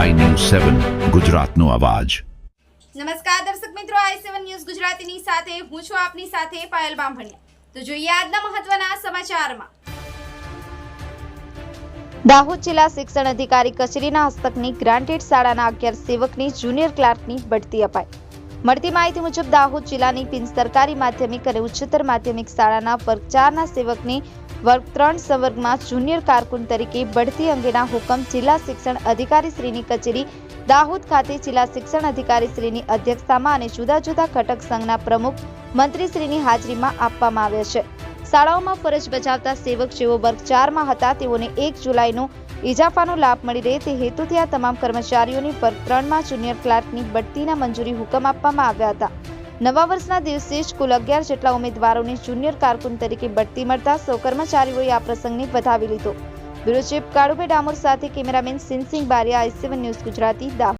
સેવન ગુજરાતનો અવાજ. નમસ્કાર દર્શક મિત્રો આઈ સેવન ન્યૂઝ ગુજરાતીની સાથે હું છું આપની સાથે પાયલ બામભણિયા. તો જોઈએ આજના મહત્વના સમાચારમાં. દાહોદ જિલ્લા શિક્ષણ અધિકારી કચેરીના હસ્તકની ગ્રાન્ટેડ શાળાના અગિયાર સેવકની જુનિયર ક્લાર્કની બઢતી અપાઈ. મળતી માહિતી મુજબ દાહોદ જિલ્લાની બિન સરકારી માધ્યમિક અને ઉચ્ચતર માધ્યમિક શાળાના વર્ગ ચારના સેવકની વર્ગ ત્રણ સંવર્ગમાં જુનિયર કારકુન તરીકે બઢતી અંગેના હુકમ જિલ્લા શિક્ષણ અધિકારી શ્રીની કચેરી, દાહોદ ખાતે જિલ્લા શિક્ષણ અધિકારી શ્રીની અધ્યક્ષતામાં અને જુદા જુદા ઘટક સંઘના પ્રમુખ મંત્રીશ્રીની હાજરીમાં આપવામાં આવ્યા છે. શાળાઓમાં ફરજ બજાવતા સેવક જેઓ વર્ગ ચારમાં હતા, તેઓને એક જુલાઈનો ઇજાફાનો લાભ મળી રહે તે હેતુથી આ તમામ કર્મચારીઓની વર્ગ ત્રણમાં જુનિયર ક્લાર્કની બઢતીના મંજૂરી હુકમ આપવામાં આવ્યા હતા. નવા વર્ષના દિવસે જ કુલ અગિયાર જેટલા ઉમેદવારોને જુનિયર કારકુન તરીકે બઢતી મળતા સૌ કર્મચારીઓએ આ પ્રસંગને વધાવી લીધો. બ્યુરો ચીફ કાળુભાઈ ડામોર સાથે cameraman Sinsing Bariya I C one news Gujarati Dahod